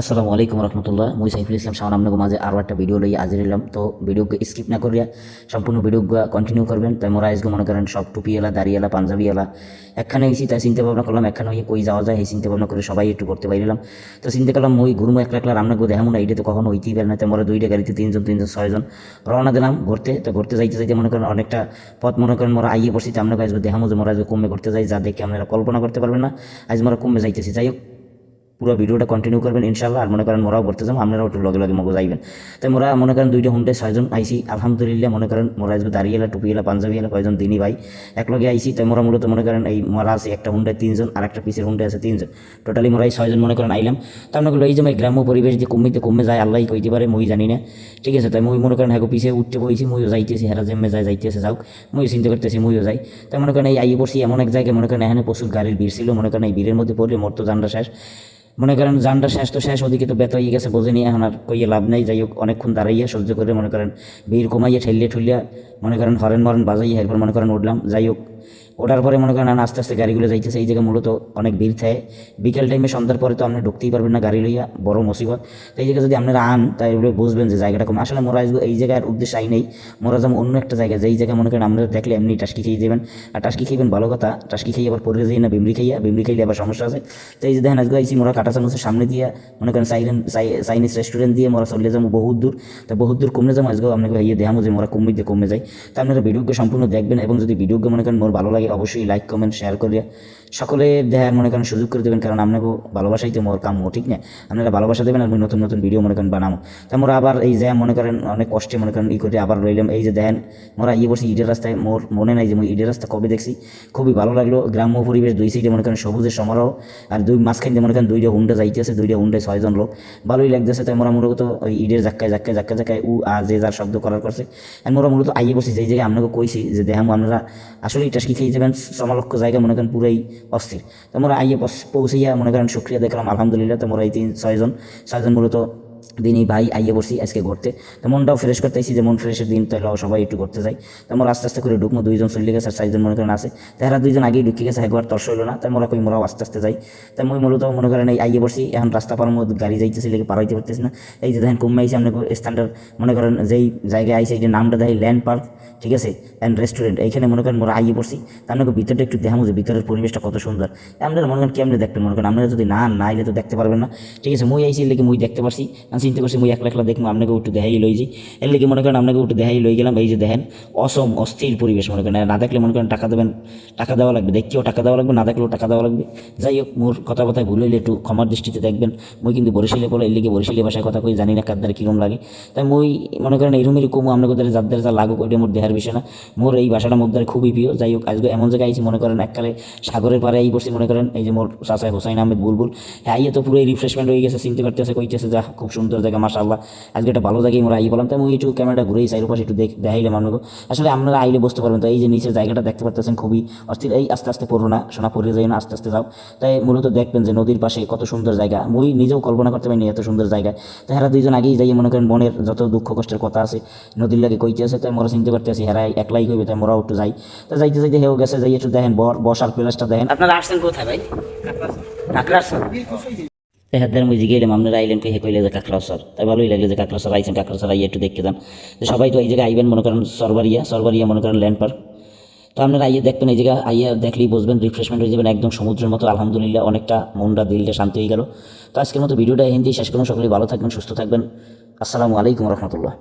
আসসালামু আলাইকুম রহমতুল্লাহ। মুই সাইফুল ইসলাম শাহন আপনাকে মাঝে আরও একটা ভিডিও লই হাজির এলাম তো ভিডিওকে স্কিপ না করিয়া সম্পূর্ণ ভিডিওগুলো কন্টিনিউ করবেন। তাই মোরা আজকে মনে করেন সব টুপি এলা, দাড়ি এলা, পাঞ্জাবি এলা। একখানে হয়েছি তাই চিন্তা ভাবনা করলাম, একখানে হয়ে কই যাওয়া যায় এই চিন্তা ভাবনা করে সবাই একটু করতে পারিলাম তো চিন্তা করলাম ওই ঘুরমো একলা একলা করে দেখামো না, এইটা তো কখনো হইতেই পারে না। তাই মোরা দুইটা গাড়িতে তিনজন তিনজন, ছয়জন রওনা দিলাম ঘুরতে। তো ঘুরতে যাইতে যাইতে মনে করেন অনেকটা পথ মনে করেন মোরা আইয়ে পড়ছি। তো আপনাকে আজকে দেখামো যে মোরা আজকে কমে ঘুরতে যাই, যা দেখে আপনারা কল্পনা করতে পারবেন না। আজ মোরা কমে যাইতেছি। যাই হোক পুরো ভিডিওটা কন্টিনিউ করবেন ইনশাল্লাহ আর মনে করেন মোরাও করতে যাব, আপনারাও একটু লগে লগে মগো যাইবেন। তাই মোরা মনে করেন দুইটা হুন্ডে, ছয়জন আইসি আলহামদুলিল্লাহ, মনে করেন মোরা দাঁড়িয়ে এলা টুপি এলা পাঞ্জাবি এলা কয়জন দিনই ভাই। এক লগে আইসি তাই মোরা মূলত মনে করেন এই মোরা আছে একটা হুন্ডায় তিনজন, আর একটা পিসের হুন্ডে আছে তিনজন। টোটালি মোরা এই ছয়জন মনে করেন আইলাম। তা আমরা এই যে গ্রাম্য পরিবেশ যে কমিতে কমে যায় আল্লাহ কইতে পারে, মই জানি না। ঠিক আছে, তাই মই মনে করেন হ্যাঁ পিছিয়ে উঠতে বইছি, মইও যাইতেছি, হেরা জেমে যায়, যাইতেছে যাও মই চিন্তা করতেছি, মইও যাই। তাই মনে করেন এই আইয়ে পড়ছি এমন এক জায়গায় মনে করেন এখানে প্রচুর গাড়ির ভিড় ছিল, মনে করেন এই ভিড়ের মধ্যে পড়লে মোর তো জানটা শেষ। মনে করেন যানটা শেষ তো শেষ, ওদিকে তো হয়ে গেছে, বোঝে নিয়ে এখন আর কইয়ে লাভ নেই। যাই হোক, অনেকক্ষণ দাঁড়াইয়া সহ্য করে মনে করেন, ভিড় কমাইয়া ঠেলিয়ে ঠুলিয়া মনে করেন হরেন মরেন বাজাইয়া এরপর মনে করেন উঠলাম। যাই হোক ওঠার পরে মনে করেন আস্তে আস্তে গাড়িগুলো যাইতেছে। এই জায়গায় মূলত অনেক ভিড় থাকে। বিকেল টাইমে সন্ধ্যার পরে তো আপনি ঢুকতেই পারবেন না গাড়ি লইয়া, বড় মুসিবত। তো এই জায়গায় যদি আপনারা আন তাই বুঝবেন যে জায়গাটা কম আসলে মোরা এই জায়গার উদ্দেশ্য আই নেই। মোরা যেমন অন্য একটা জায়গা, যেই জায়গায় মনে করেন আপনারা দেখলে এমনি টাস্কি খেয়ে যাবেন। আর টাস্কি খেয়েবেন ভালো কথা, টাস্কি খেয়ে আবার পরে যাই না বিমরি খাইয়া বিমরি খাইলে আবার সমস্যা আছে। তো এই যে দেখেন, আজকে আইসি মোরা কাটা চামচের সামনে দিয়ে, মনে করেন সাইরেন চাইনিজ রেস্টুরেন্ট দিয়ে মোরা চলে যাব বহুত দূর। তো বহুত দূর কমে যাব আজকে আপনাকে ইয়ে দেখামো যে মোরা কমে দিয়ে কমে যায় তো আপনারা ভিডিওকে সম্পূর্ণ দেখবেন এবং যদি ভিডিওকে মনে করেন মোর ভালো লাগে অবশ্যই লাইক কমেন্ট শেয়ার করিয়া সকলে দেখার মনে করেন সুযোগ করে দেবেন, কারণ আপনাকে ভালোবাসাই তো মোর কাম ঠিক না? আপনারা ভালোবাসা দেবেন, আমি নতুন নতুন ভিডিও মনে করেন বানাবো। তা মোরা আবার এই যে মনে করেন অনেক কষ্টে মনে করেন ই করে আবার রইলাম। এই যে দেখেন, মোরা ইয়ে বসে ইটের রাস্তায় মোর মনে নাই যে মই ইটের রাস্তা কবে দেখছি। খুবই ভালো লাগল। গ্রাম্য পরিবেশ, দুই সাইডে মনে করেন সবুজের সমারোহ, আর দুই মাঝখান দিয়ে মনে করেন দুইটা হুন্ডা যাইতেছে দুইটা হুন্ডায় ছয়জন লোক। ভালোই লাগতেছে, তাই মোরা মূলত ওই ইটের জাক্কায় জাক্কায় জাক্কায় জাক্কায় উ, আ, যে, যার শব্দ করার করছে। আর মোরা মূলত আইয়ে বসি, যেই জায়গায় আপনাকে কইছি যে দেখাম আপনারা আসলে এটা খেয়ে যাবেন, সমলক্ষ জায়গা মনে করেন পুরাই অস্থির। তোমরা আইয়ে পৌঁছে পৌঁছাইয়া মনে করেন সুক্রিয়া দেখলাম, আলহামদুলিল্লাহ। তোমরা এই তিন, ছয়জন ছয়জন মূলত দিনই ভাই আইয়ে বসি আজকে ঘুরতে। তো মনটাও ফ্রেশ করতে আইসি যে মন ফ্রেশের দিন তাহলে সবাই একটু ঘুরতে যাই। তো মোরা আস্তে আস্তে করে ঢুকবো, দুইজন চলে গেছে আর চারজন মনে করেন আছে। তারা দুইজন আগেই ঢুকে গেছে, একবার তর্স হইল না। তাই মোরা কই মোরাও আস্তে আস্তে যাই। তাই মই মূলত মনে করেন এই আইয়ে বসি এখন রাস্তা পার মধ্যে গাড়ি যাইতেছি, লেগে পারাইতে পারতেছি না। এই যে দেখেন কমে আপনি স্ট্যান্ডার্ড মনে করেন যেই জায়গায় আইসি যে নামটা দেয় ল্যান্ড পার্ক, ঠিক আছে? And restaurant. এইখানে মনে করেন মোরা আইয়ে পড়ছি। তা আপনাকে ভিতরটা একটু দেখাবো যে ভিতরের পরিবেশটা কত সুন্দর। আপনারা মনে করেন কেমনে দেখবেন মনে করেন? আপনারা যদি না না আইলে তো দেখতে পারবেন না। ঠিক আছে, মুই আইসি লেগে মুই দেখতে পারছি। আমি চিন্তা করছি, মুই একলা একলা দেখব আপনাকে একটু দেখাই লই যাই এর লেগে মনে করেন আপনাকে একটু দেখাই লই গেলাম, এই যে দেখেন, অসম, অস্থির পরিবেশ মনে করেন। না দেখলে মনে করেন টাকা দেবেন, টাকা দেওয়া লাগবে। দেখতেও টাকা দেওয়া লাগবে, না দেখলেও টাকা দেওয়া লাগবে। যাই হোক, মোর কথা কথায় ভুল হইলে একটু ক্ষমার দৃষ্টিতে দেখবেন। মুই কিন্তু বরিশালে পড়ে, এর লেগে বরিশালি ভাষায় কথা কই, জানি না কার দ্বারা কীরকম লাগে। তাই মুই মনে করেন এরকম এরকম আপনাকে দ্বারা যার দ্বারা যা লাগুক ওইটা মোর দেহার বিষয় না। মোর এই ভাষাটা মোর দ্বারা খুবই প্রিয়। যাই হোক, আজকে এমন জায়গায় আইছি, মনে করেন এককালে সাগরের পারে এই বসে মনে করেন। এই যে মোর চাচাই হোসাইন আহমেদ বুলবুল। হ্যাঁ তো পুরো রিফ্রেশমেন্ট হয়ে গেছে, চিনতে পারতেছে, কইতেছে, যা খুব সুন্দর। জায়গা, মাশাআল্লাহ। আজকে একটা ভালো জায়গায় মোরা আই বললাম, তাই মুই একটু ক্যামেরাটা ঘুরেই সাইড পাশে একটু দেখ দেখাইলাম আপনাকে। আসলে আপনারা আইলে বুঝতে পারবেন, তো এই যে নিচের জায়গাটা দেখতে পারতেছেন খুবই অস্থির। এই আস্তে আস্তে পড়ো না, সোনা পড়ে যাই না, আস্তে আস্তে যাও। তাই মূলত দেখবেন যে নদীর পাশে কত সুন্দর জায়গা। মুই নিজেও কল্পনা করতে পারিনি এত সুন্দর জায়গা। তো হেরা দুইজন আগেই যাই, মনে করেন মনের যত দুঃখ কষ্টের কথা আছে, নদীর লাগে কইতে আছে, তাই মোরা চিনতে করতে আছি হেরাই একলাই কইবে তাই মোরাও একটু যাই। তো যাইতে যাইতে হেও গেছে, যাই একটু দেখেন বসার প্লেসটা দেখেন। আপনারা আসছেন কোথায় ভাই? কাকড়া হাতের মুজি গেলাম আপনারা আইলেন কে কইলে যে কাকড়া সর তাই ভালোই লাগল যে কাকড়া সর আইছেন কাকড়া সর আইয়া একটু দেখতে যান সবাই তো এই জায়গায় আইবেন মনে করেন সরবারিয়া সরবারিয়া মনে করেন ল্যান্ড পার্ক তো আপনারা আইয়ে দেখবেন, এই জায়গায় আইয়া দেখলেই বুঝবেন রিফ্রেশমেন্ট হয়ে যাবেন, একদম সমুদ্রের মতো, আলহামদুলিল্লাহ, অনেকটা মনটা, দিলটা শান্তি হয়ে গেল। তো আজকের মতো ভিডিওটা হিন্দি শেষ করুন সকলেই ভালো থাকবেন, সুস্থ থাকবেন। আসসালামু আলাইকুম রহমতুল্লাহ।